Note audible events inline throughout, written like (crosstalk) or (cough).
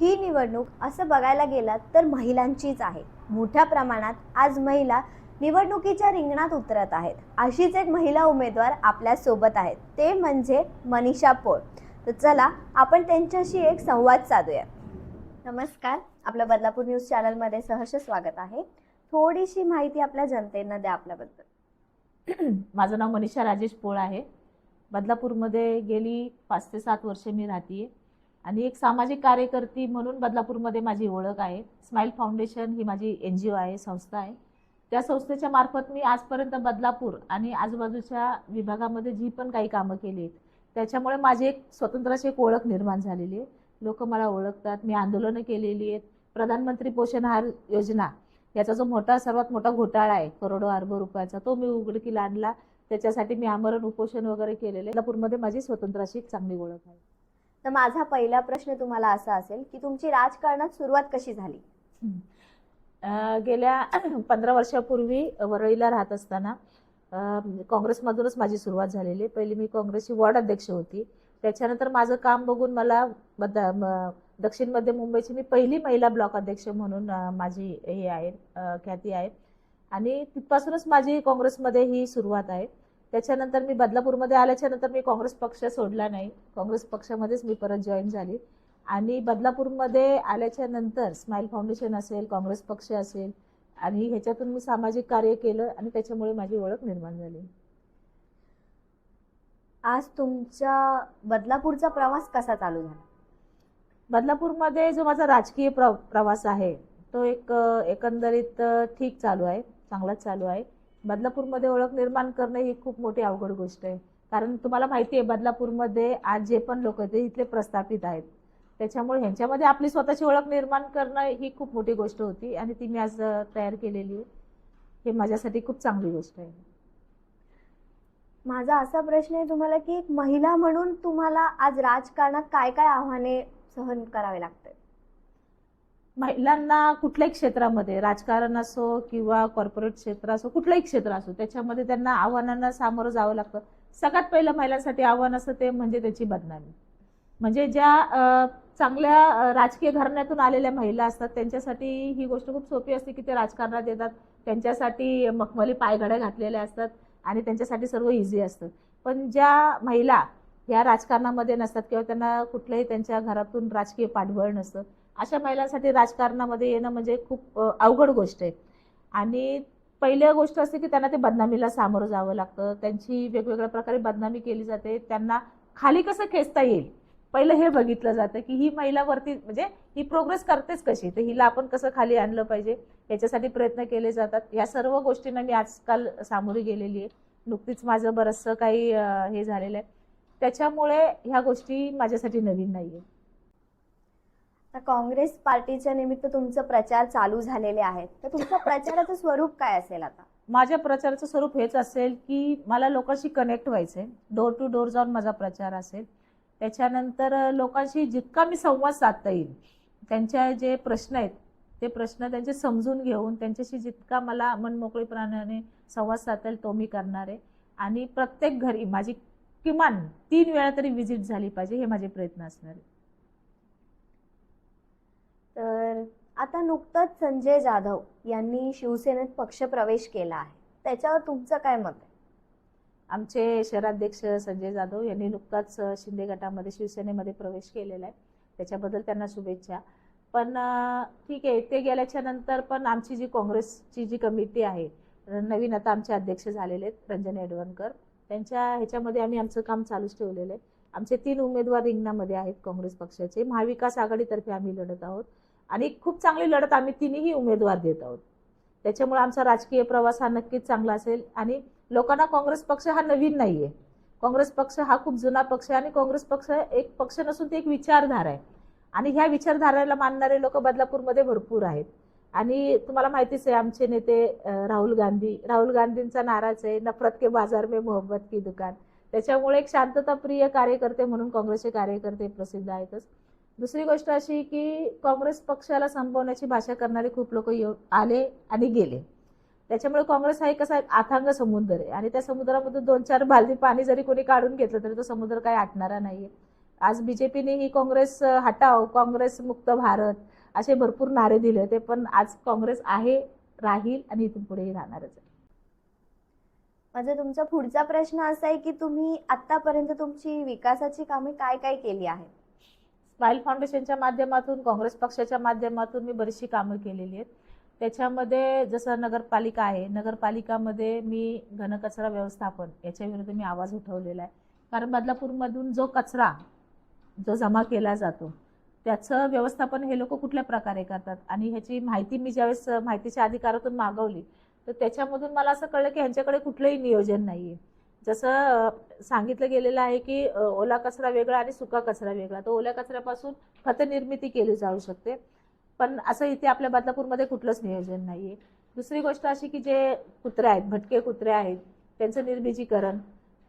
ही निवडणूक असं बघायला गेलात तर महिलांचीच आहे. मोठ्या प्रमाणात आज महिला निवडणुकीच्या रिंगणात उतरत आहेत. अशीच एक महिला उमेदवार आपल्यासोबत आहेत. ते म्हणजे मनीषा पोळ. तर चला आपण त्यांच्याशी एक संवाद साधूया. नमस्कार. आपल्या बदलापूर न्यूज चॅनलमध्ये सहर्ष स्वागत आहे. थोडीशी माहिती आपल्या जनतेनं द्या आपल्याबद्दल. माझं नाव मनीषा राजेश पोळ आहे. बदलापूरमध्ये गेली पाच ते सात वर्षे मी राहते आणि एक सामाजिक कार्यकर्ती म्हणून बदलापूरमध्ये माझी ओळख आहे. स्माईल फाउंडेशन ही माझी एन जी ओ आहे संस्था आहे. त्या संस्थेच्या मार्फत मी आजपर्यंत बदलापूर आणि आजूबाजूच्या विभागामध्ये जी पण काही कामं केली आहेत त्याच्यामुळे माझी एक स्वतंत्र अशी एक ओळख निर्माण झालेली आहे. लोक मला ओळखतात मी आंदोलनं केलेली आहेत. प्रधानमंत्री पोषण आहार योजना याचा जो मोठा सर्वात मोठा घोटाळा आहे करोडो अर्ब रुपयाचा तो मी उघडकीला आणला. त्याच्यासाठी मी आमरण उपोषण वगैरे केलेले बदलापूरमध्ये माझी स्वतंत्र अशी एक चांगली ओळख आहे. तर माझा पहिला प्रश्न तुम्हाला असा असेल की तुमची राजकारणात सुरुवात कशी झाली? गेल्या (clears throat) पंधरा वर्षापूर्वी वरळीला राहत असताना काँग्रेसमधूनच माझी सुरुवात झालेली. आहे. पहिली मी काँग्रेसची वॉर्ड अध्यक्ष होती. त्याच्यानंतर माझं काम बघून मला बद- म- दक्षिण मध्य मुंबईची मी पहिली महिला ब्लॉक अध्यक्ष म्हणून माझी हे आहे ख्याती आहे. आणि तिथपासूनच माझी काँग्रेसमध्ये ही सुरुवात आहे. त्याच्यानंतर मी बदलापूरमध्ये आल्याच्यानंतर मी काँग्रेस पक्ष सोडला नाही. काँग्रेस पक्षामध्येच मी परत जॉईन झाली. आणि बदलापूरमध्ये आल्याच्यानंतर स्माईल फाउंडेशन असेल काँग्रेस पक्ष असेल आणि ह्याच्यातून मी सामाजिक कार्य केलं आणि त्याच्यामुळे माझी ओळख निर्माण झाली. आज तुमच्या बदलापूरचा प्रवास कसा चालू झाला? बदलापूरमध्ये जो माझा राजकीय प्र प्रवास आहे तो एक एकंदरीत ठीक चालू आहे चांगलाच चालू आहे. बदलापूरमध्ये ओळख निर्माण करणं ही खूप मोठी अवघड गोष्ट आहे. कारण तुम्हाला माहिती आहे बदलापूरमध्ये आज जे पण लोक आहेत ते इथले प्रस्थापित आहेत. त्याच्यामुळे ह्यांच्यामध्ये आपली स्वतःची ओळख निर्माण करणं ही खूप मोठी गोष्ट होती आणि ती मी आज तयार केलेली आहे. हे माझ्यासाठी खूप चांगली गोष्ट आहे. माझा असा प्रश्न आहे तुम्हाला की एक महिला म्हणून तुम्हाला आज राजकारणात काय काय आव्हाने सहन करावे लागतात? महिलांना कुठल्याही क्षेत्रामध्ये राजकारण असो किंवा कॉर्पोरेट क्षेत्र असो कुठलंही क्षेत्र असो त्याच्यामध्ये त्यांना आव्हानांना सामोरं जावं लागतं. सगळ्यात पहिलं महिलांसाठी आव्हान असतं ते म्हणजे त्याची बदनामी. म्हणजे ज्या चांगल्या राजकीय घराण्यातून आलेल्या महिला असतात त्यांच्यासाठी ही गोष्ट खूप सोपी असते की ते राजकारणात येतात त्यांच्यासाठी मखमली पायघड्या घातलेल्या असतात आणि त्यांच्यासाठी सर्व इझी असतं. पण ज्या महिला ह्या राजकारणामध्ये नसतात किंवा त्यांना कुठलंही त्यांच्या घरातून राजकीय पाठबळ नसतं अशा महिलांसाठी राजकारणामध्ये येणं म्हणजे खूप अवघड गोष्ट आहे. आणि पहिल्या गोष्ट असते की त्यांना ते बदनामीला सामोरं जावं लागतं. त्यांची वेगवेगळ्या प्रकारे बदनामी केली जाते. त्यांना खाली कसं खेचता येईल? पहिलं हे बघितलं जातं की ही महिला वरती म्हणजे ही प्रोग्रेस करतेच कशी? तर हिला आपण कसं खाली आणलं पाहिजे? याच्यासाठी प्रयत्न केले जातात. या सर्व गोष्टींना मी आजकाल सामोरी गेलेली आहे. नुकतीच माझं बरंचसं काही हे झालेलं आहे. त्याच्यामुळे ह्या गोष्टी माझ्यासाठी नवीन नाही आहे आता काँग्रेस पार्टीच्या निमित्त तुमचं प्रचार चालू झालेले आहेत. तर तुमचं प्रचाराचं स्वरूप काय असेल आता? माझ्या प्रचाराचं स्वरूप हेच असेल की मला लोकांशी कनेक्ट व्हायचं आहे डोर टू डोर जाऊन माझा प्रचार असेल. त्याच्यानंतर लोकांशी जितका मी संवाद साधता येईल त्यांच्या जे प्रश्न आहेत ते प्रश्न त्यांचे समजून घेऊन त्यांच्याशी जितका मला मनमोकळीपणाने संवाद साधता येईल तो मी करणार आहे. आणि प्रत्येक घरी माझी किमान तीन वेळा तरी व्हिजिट झाली पाहिजे हे माझे प्रयत्न असणार आहे तर आता नुकतंच संजय जाधव यांनी शिवसेनेत पक्षप्रवेश केला आहे. त्याच्यावर तुमचं काय मत आहे? आमचे शहराध्यक्ष संजय जाधव यांनी नुकताच शिंदे गटामध्ये शिवसेनेमध्ये प्रवेश केलेला आहे. त्याच्याबद्दल त्यांना शुभेच्छा. पण ठीक आहे ते गेल्याच्यानंतर पण आमची जी काँग्रेसची जी कमिटी आहे नवीन आता आमचे अध्यक्ष झालेले आहेत रंजन एडवणकर. त्यांच्या ह्याच्यामध्ये आम्ही आमचं काम चालूच ठेवलेलं आहे. आमचे तीन उमेदवार रिंगणामध्ये आहेत काँग्रेस पक्षाचे. महाविकास आघाडीतर्फे आम्ही लढत आहोत. आणि खूप चांगली लढत आम्ही तिन्ही उमेदवार देत आहोत. त्याच्यामुळे आमचा राजकीय प्रवास हा नक्कीच चांगला असेल आणि लोकांना काँग्रेस पक्ष हा नवीन नाही आहे काँग्रेस पक्ष हा खूप जुना पक्ष आहे आणि काँग्रेस पक्ष एक पक्ष नसून ते एक विचारधारा आहे. आणि ह्या विचारधाराला मानणारे लोक बदलापूरमध्ये भरपूर आहेत. आणि तुम्हाला माहितीच आहे आमचे नेते राहुल गांधी राहुल गांधींचा नाराज आहे नफरत के बाजार में मोहब्बत की दुकान. त्याच्यामुळे एक शांतताप्रिय कार्यकर्ते म्हणून काँग्रेसचे कार्यकर्ते प्रसिद्ध आहेतच. दुसरी गोष्ट अशी की काँग्रेस पक्षाला संपवण्याची भाषा करणारे खूप लोक येऊ आले आणि गेले. त्याच्यामुळे काँग्रेस हा एक असा एक अथांग समुद्र आहे. आणि त्या समुद्रामधून दोन चार बालदी पाणी जरी कोणी काढून घेतलं तरी तो समुद्र काही आटणारा नाहीये. आज बीजेपीने ही काँग्रेस हटाव काँग्रेस मुक्त भारत असे भरपूर नारे दिले होते पण आज काँग्रेस आहे राहील आणि इथून पुढेही राहणारच आहे. माझा तुमचा पुढचा प्रश्न असा आहे की तुम्ही आतापर्यंत तुमची विकासाची कामे काय काय केली आहेत? स्माईल फाउंडेशनच्या माध्यमातून काँग्रेस पक्षाच्या माध्यमातून मी बरीचशी कामं केलेली आहेत. त्याच्यामध्ये जसं नगरपालिका आहे नगरपालिकामध्ये मी घनकचरा व्यवस्थापन याच्या विरुद्ध मी आवाज उठवलेला आहे. कारण बदलापूरमधून जो कचरा जो जमा केला जातो त्याचं व्यवस्थापन हे लोक कुठल्या प्रकारे करतात? आणि ह्याची माहिती मी ज्यावेळेस माहितीच्या अधिकारातून मागवली तर त्याच्यामधून मला असं कळलं की ह्यांच्याकडे कुठलंही नियोजन नाही आहे जसं सांगितलं गेलेलं आहे की ओला कचरा वेगळा आणि सुका कचरा वेगळा. तर ओल्या कचऱ्यापासून खत निर्मिती केली जाऊ शकते. पण असं इथे आपल्या बदलापूरमध्ये कुठलंच नियोजन नाही आहे दुसरी गोष्ट अशी की जे कुत्रे आहेत भटके कुत्रे आहेत त्यांचं निर्मिजीकरण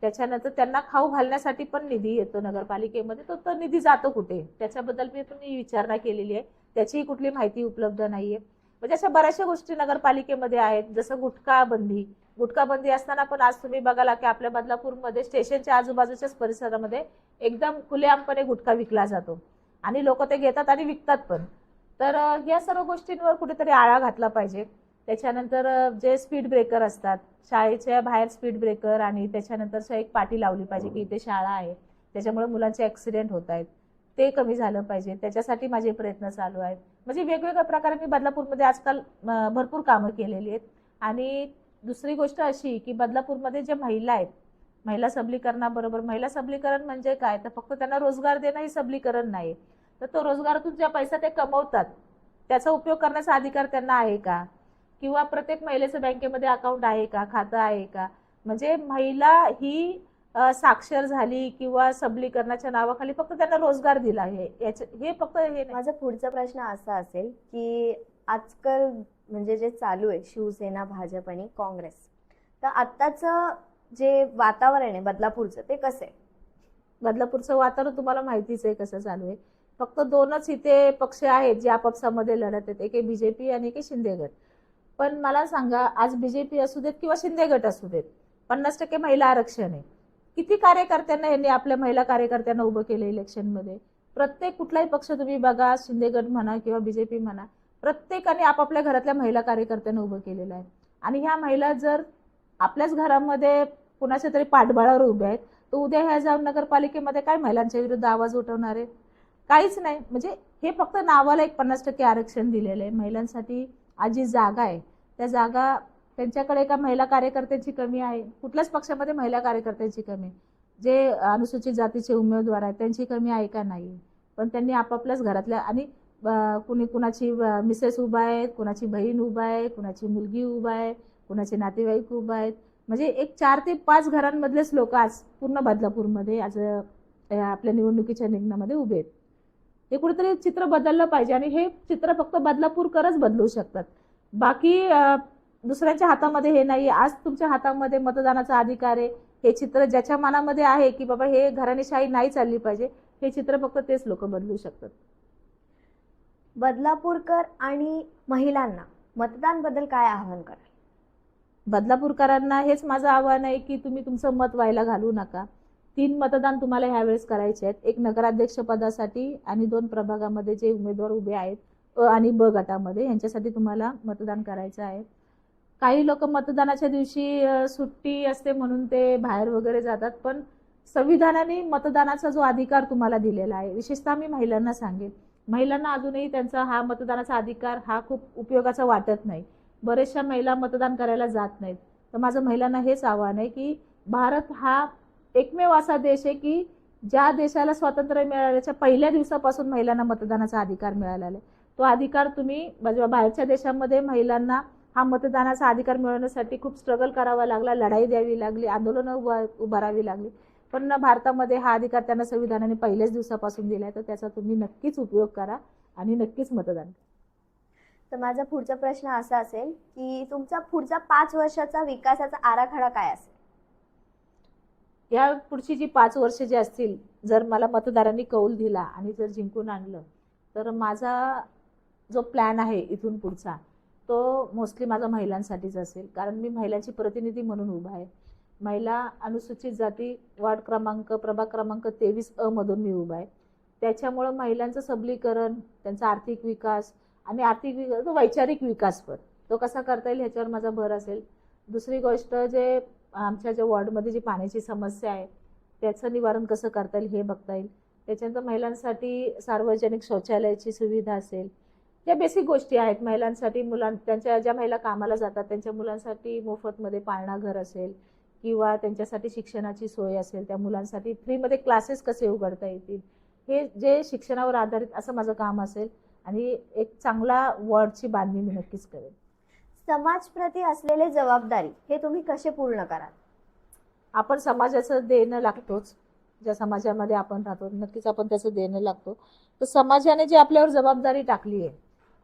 त्याच्यानंतर त्यांना खाऊ घालण्यासाठी पण निधी येतो नगरपालिकेमध्ये. तो तो निधी जातो कुठे? त्याच्याबद्दल मी पण विचारणा केलेली आहे. त्याचीही कुठली माहिती उपलब्ध नाही आहे म्हणजे अशा बऱ्याचशा गोष्टी नगरपालिकेमध्ये आहेत जसं गुटखा बंदी गुटखा बंदी असताना पण आज तुम्ही बघाला की आपल्या बदलापूरमध्ये स्टेशनच्या आजूबाजूच्याच परिसरामध्ये एकदम खुलेआमपणे गुटखा विकला जातो. आणि लोक ते घेतात आणि विकतात पण. तर या सर्व गोष्टींवर कुठेतरी आळा घातला पाहिजे. त्याच्यानंतर जे स्पीड ब्रेकर असतात शाळेच्या बाहेर स्पीड ब्रेकर आणि त्याच्यानंतर एक पाटी लावली पाहिजे की इथे शाळा आहे. त्याच्यामुळे मुलांचे ॲक्सिडेंट होत आहेत. ते कमी झालं पाहिजे. त्याच्यासाठी माझे प्रयत्न चालू आहेत. म्हणजे वेगवेगळ्या प्रकारे मी बदलापूरमध्ये आजकाल भरपूर कामं केलेली आहेत. आणि दुसरी गोष्ट अशी की बदलापूरमध्ये जे महिला आहेत महिला सबलीकरणाबरोबर महिला सबलीकरण म्हणजे काय? तर फक्त त्यांना रोजगार देणं हे सबलीकरण नाही. तर तो रोजगारातून ज्या पैसा ते कमवतात त्याचा उपयोग करण्याचा अधिकार त्यांना आहे का? किंवा प्रत्येक महिलेचं बँकेमध्ये अकाउंट आहे का? खातं आहे का? म्हणजे महिला ही साक्षर झाली किंवा सबलीकरणाच्या नावाखाली फक्त त्यांना रोजगार दिला आहे. याचे हे फक्त हे माझा पुढचा प्रश्न असा असेल की आजकाल म्हणजे जे चालू आहे शिवसेना भाजप आणि काँग्रेस तर आत्ताचं जे वातावरण आहे बदलापूरचं ते कसं आहे? बदलापूरचं वातावरण तुम्हाला माहितीच आहे कसं चालू आहे. फक्त दोनच इथे पक्ष आहेत जे आपापसामध्ये लढत आहेत एक आहे बीजेपी आणि एक शिंदे गट. पण मला सांगा आज बीजेपी असू देत किंवा शिंदे गट असू देत पन्नास टक्के महिला आरक्षण आहे. किती कार्यकर्त्यांना यांनी आपल्या महिला कार्यकर्त्यांना उभं केलं इलेक्शनमध्ये? प्रत्येक कुठलाही पक्ष तुम्ही बघा शिंदे गट म्हणा किंवा बीजेपी म्हणा प्रत्येकाने आपापल्या घरातल्या महिला कार्यकर्त्यांना उभं केलेलं आहे. आणि ह्या महिला जर आपल्याच घरामध्ये कुणाच्या तरी पाठबळावर उभ्या आहेत तर उद्या ह्या जाऊन नगरपालिकेमध्ये काय महिलांच्या विरुद्ध आवाज उठवणार आहे? काहीच नाही. म्हणजे हे फक्त नावाला एक पन्नास टक्के आरक्षण दिलेलं आहे. महिलांसाठी आज जी जागा आहे त्या जागा त्यांच्याकडे एका महिला कार्यकर्त्यांची कमी आहे. कुठल्याच पक्षामध्ये महिला कार्यकर्त्यांची कमी. आहे. जे अनुसूचित जातीचे उमेदवार आहेत त्यांची कमी आहे का नाही? पण त्यांनी आपापल्याच घरातल्या आणि कुणी कुणाची मिसेस उभा आहेत कुणाची बहीण उभा आहे कुणाची मुलगी उभा आहे कुणाचे नातेवाईक उभा आहेत. म्हणजे एक चार ते पाच घरांमधलेच लोक आज पूर्ण बदलापूरमध्ये आज आपल्या निवडणुकीच्या निघण्यामध्ये उभे आहेत. हे कुठेतरी चित्र बदललं पाहिजे आणि हे चित्र फक्त बदलापूरकरच बदलू शकतात. बाकी दुसऱ्यांच्या हातामध्ये हे नाही आज तुमच्या हातामध्ये मतदानाचा अधिकार आहे. हे चित्र ज्याच्या मनामध्ये आहे की बाबा हे घराणेशाही नाही चालली पाहिजे हे चित्र फक्त तेच लोक बदलू शकतात. बदलापूरकर आणि महिलांना मतदानबद्दल काय आवाहन कराल? बदलापूरकरांना हेच माझं आव्हान आहे की तुम्ही तुमचं मत व्हायला घालू नका. तीन मतदान तुम्हाला ह्यावेळेस करायचे आहेत. एक नगराध्यक्ष पदासाठी आणि दोन प्रभागामध्ये जे उमेदवार उभे आहेत अ आणि ब गटामध्ये यांच्यासाठी तुम्हाला मतदान करायचं आहे. काही लोक मतदानाच्या दिवशी सुट्टी असते म्हणून ते बाहेर वगैरे जातात पण संविधानाने मतदानाचा जो अधिकार तुम्हाला दिलेला आहे विशेषतः मी महिलांना सांगेन. महिलांना अजूनही त्यांचा हा मतदानाचा अधिकार हा खूप उपयोगाचा वाटत नाही. बऱ्याचशा महिला मतदान करायला जात नाहीत. तर माझं महिलांना हेच आव्हान आहे की भारत हा एकमेव असा देश आहे की ज्या देशाला स्वातंत्र्य मिळाल्याच्या पहिल्या दिवसापासून महिलांना मतदानाचा अधिकार मिळालेला आहे. तो अधिकार तुम्ही म्हणजे बाहेरच्या देशामध्ये महिलांना हा मतदानाचा अधिकार मिळवण्यासाठी खूप स्ट्रगल करावा लागला लढाई द्यावी लागली आंदोलनं उभा उभारावी लागली पण भारतामध्ये हा अधिकार त्यांना संविधानाने पहिल्याच दिवसापासून दिलाय तर त्याचा तुम्ही नक्कीच उपयोग करा आणि नक्कीच मतदान करा. तर माझा पुढचा प्रश्न असा असेल की तुमचा पुढचा पाच वर्षाचा विकासाचा आराखडा काय असेल या पुढची जी पाच वर्ष जे असतील जर मला मतदारांनी कौल दिला आणि जर जिंकून आणलं तर माझा जो प्लॅन आहे इथून पुढचा तो मोस्टली माझा महिलांसाठीच असेल. कारण मी महिलांची प्रतिनिधी म्हणून उभा आहे. महिला अनुसूचित जाती वार्ड क्रमांक प्रभाग क्रमांक तेवीस अ मधून मी उभा आहे. त्याच्यामुळं महिलांचं सबलीकरण त्यांचा आर्थिक विकास आणि आर्थिक विकास तो वैचारिक विकास पण. तो कसा करता येईल ह्याच्यावर माझा भर असेल. दुसरी गोष्ट जे आमच्या ज्या वॉर्डमध्ये जी पाण्याची समस्या आहे त्याचं निवारण कसं करता येईल हे बघता येईल. त्याच्यानंतर महिलांसाठी सार्वजनिक शौचालयाची सुविधा असेल. या बेसिक गोष्टी आहेत. महिलांसाठी मुलां त्यांच्या ज्या महिला कामाला जातात त्यांच्या मुलांसाठी मोफतमध्ये पाळणा घर असेल किंवा त्यांच्यासाठी शिक्षणाची सोय असेल त्या मुलांसाठी फ्रीमध्ये क्लासेस कसे उघडता येतील? हे जे शिक्षणावर आधारित असं माझं काम असेल आणि एक चांगला वॉर्डची बांधणी मी नक्कीच करेन. समाजप्रती असलेले जबाबदारी हे तुम्ही कसे पूर्ण कराल? आपण समाजाचं देणं लागतोच. ज्या समाजामध्ये आपण राहतो नक्कीच आपण त्याचं देणं लागतो. तर समाजाने जी आपल्यावर जबाबदारी टाकली आहे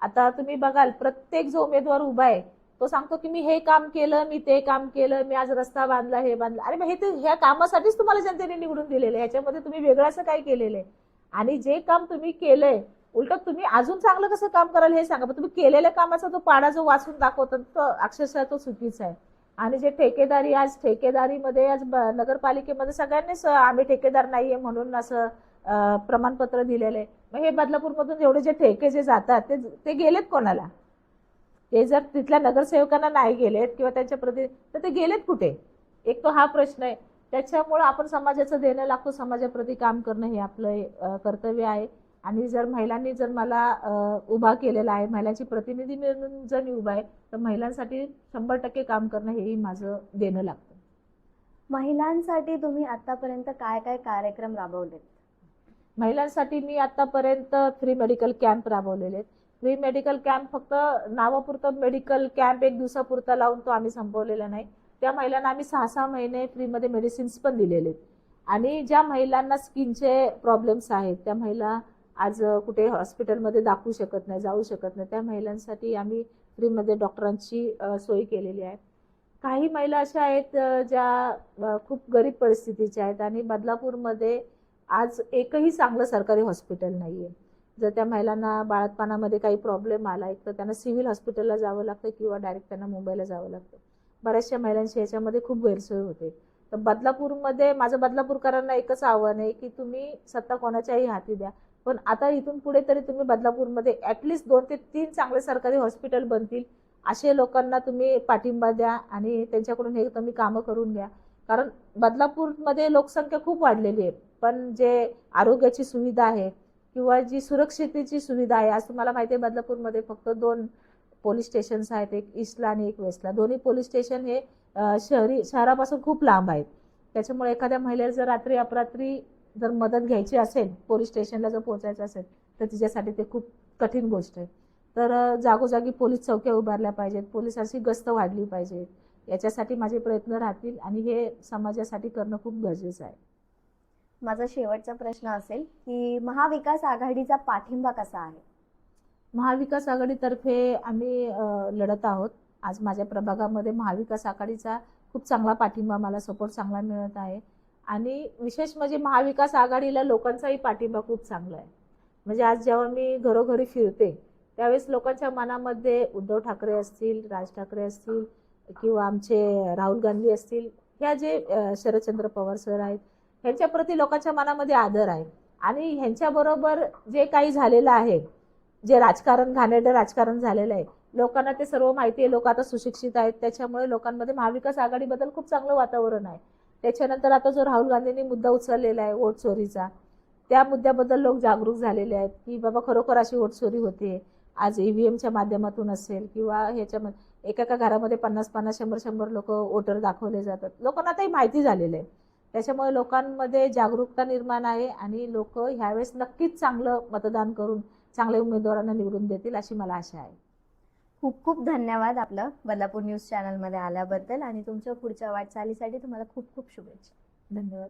आता तुम्ही बघाल प्रत्येक जो उमेदवार उभा आहे तो सांगतो की मी हे काम केलं मी ते काम केलं मी आज रस्ता बांधला हे बांधला. अरे हे ते ह्या कामासाठीच तुम्हाला जनतेने निवडून दिलेलं आहे. ह्याच्यामध्ये तुम्ही वेगळं असं काय केलेलं आहे? आणि जे काम तुम्ही केलंय उलट तुम्ही अजून चांगलं कसं काम कराल हे सांगा. पण तुम्ही केलेल्या कामाचा तो पाडा जो वाचून दाखवतो तो अक्षरशः तो चुकीचा आहे. आणि जे ठेकेदारी आज ठेकेदारीमध्ये आज नगरपालिकेमध्ये सगळ्यांनीच आम्ही ठेकेदार नाहीये म्हणून असं प्रमाणपत्र दिलेलं आहे. मग हे बदलापूरमधून एवढे जे ठेके जे जातात ते ते गेलेत कोणाला? ते जर तिथल्या नगरसेवकांना नाही गेलेत किंवा त्यांच्या प्रति तर ते गेलेत कुठे? एक तो हा प्रश्न आहे. त्याच्यामुळं आपण समाजाचं देणं लागतो. समाजाप्रती काम करणं हे आपलं कर्तव्य आहे. आणि जर महिलांनी जर मला उभा केलेला आहे महिलांची प्रतिनिधी म्हणून जर मी उभा आहे तर महिलांसाठी शंभर टक्के काम करणं हेही माझं देणं लागतं. महिलांसाठी तुम्ही आतापर्यंत काय काय कार्यक्रम राबवलेत? महिलांसाठी मी आतापर्यंत फ्री मेडिकल कॅम्प राबवलेले आहेत. फ्री मेडिकल कॅम्प फक्त नावापुरतं मेडिकल कॅम्प एक दिवसापुरता लावून तो आम्ही संपवलेला नाही. त्या महिलांना आम्ही सहा सहा महिने फ्रीमध्ये मेडिसिन्स पण दिलेले आहेत. आणि ज्या महिलांना स्किनचे प्रॉब्लेम्स आहेत त्या महिला आज कुठे हॉस्पिटलमध्ये दाखवू शकत नाही जाऊ शकत नाही त्या महिलांसाठी आम्ही फ्रीमध्ये डॉक्टरांची सोय केलेली आहे. काही महिला अशा आहेत ज्या खूप गरीब परिस्थितीच्या आहेत आणि बदलापूरमध्ये आज एकही चांगलं सरकारी हॉस्पिटल नाही आहे जर त्या महिलांना बाळातपणामध्ये काही प्रॉब्लेम आला एक तर त्यांना सिव्हिल हॉस्पिटलला जावं लागतं किंवा डायरेक्ट त्यांना मुंबईला जावं लागतं. बऱ्याचशा महिलांची याच्यामध्ये खूप गैरसोय होते. तर बदलापूरमध्ये माझं बदलापूरकरांना एकच आव्हान आहे की तुम्ही सत्ता कोणाच्याही हाती द्या. पण आता इथून पुढे तरी तुम्ही बदलापूरमध्ये ॲटलिस्ट दोन ते तीन चांगले सरकारी हॉस्पिटल बनतील असे लोकांना तुम्ही पाठिंबा द्या आणि त्यांच्याकडून हे तुम्ही कामं करून घ्या. कारण बदलापूरमध्ये लोकसंख्या खूप वाढलेली आहे. पण जे आरोग्याची सुविधा आहे किंवा जी सुरक्षितेची सुविधा आहे आज तुम्हाला माहिती आहे बदलापूरमध्ये फक्त दोन पोलीस स्टेशन्स आहेत एक ईस्टला आणि एक वेस्टला. दोन्ही पोलीस स्टेशन हे शहरी शहरापासून खूप लांब आहेत. त्याच्यामुळे एखाद्या महिलेला जर रात्री अपरात्री जर मदत घ्यायची असेल पोलीस स्टेशनला जर पोहोचायचं असेल तर तिच्यासाठी ते खूप कठीण गोष्ट आहे. तर जागोजागी पोलीस चौक्या उभारल्या पाहिजेत पोलिसांची गस्त वाढली पाहिजे याच्यासाठी माझे प्रयत्न राहतील आणि हे समाजासाठी करणं खूप गरजेचं आहे. माझा शेवटचा प्रश्न असेल की महाविकास आघाडीचा पाठिंबा कसा आहे? महाविकास आघाडीतर्फे आम्ही लढत आहोत. आज माझ्या प्रभागामध्ये महाविकास आघाडीचा खूप चांगला पाठिंबा मला सपोर्ट चांगला मिळत आहे. आणि विशेष म्हणजे महाविकास आघाडीला लोकांचाही पाठिंबा खूप चांगला आहे. म्हणजे आज जेव्हा मी घरोघरी फिरते त्यावेळेस लोकांच्या मनामध्ये उद्धव ठाकरे असतील राज ठाकरे असतील किंवा आमचे राहुल गांधी असतील ह्या जे शरदचंद्र पवार सर आहेत ह्यांच्याप्रती लोकांच्या मनामध्ये आदर आहे. आणि ह्यांच्याबरोबर जे काही झालेलं आहे जे राजकारण घाणेरडं राजकारण झालेलं आहे लोकांना ते सर्व माहिती आहे. लोक आता सुशिक्षित आहेत. त्याच्यामुळे लोकांमध्ये महाविकास आघाडीबद्दल खूप चांगलं वातावरण आहे. त्याच्यानंतर आता जो राहुल गांधींनी मुद्दा उचललेला आहे वोट चोरीचा त्या मुद्द्याबद्दल लोक जागरूक झालेले आहेत की बाबा खरोखर अशी वोट चोरी होते. आज ईव्हीएमच्या माध्यमातून असेल किंवा ह्याच्यामध्ये एका एका घरामध्ये पन्नास पन्नास शंभर शंभर लोक वोटर दाखवले जातात. लोकांना आता ही माहिती झालेलं आहे. त्याच्यामुळे लोकांमध्ये जागरूकता निर्माण आहे आणि लोक ह्यावेळेस नक्कीच चांगलं मतदान करून चांगल्या उमेदवारांना निवडून देतील अशी मला आशा आहे. खूप खूप धन्यवाद आपलं बदलापूर न्यूज चॅनलमध्ये आल्याबद्दल आणि तुमच्या पुढच्या वाटचालीसाठी तुम्हाला खूप खूप शुभेच्छा. धन्यवाद.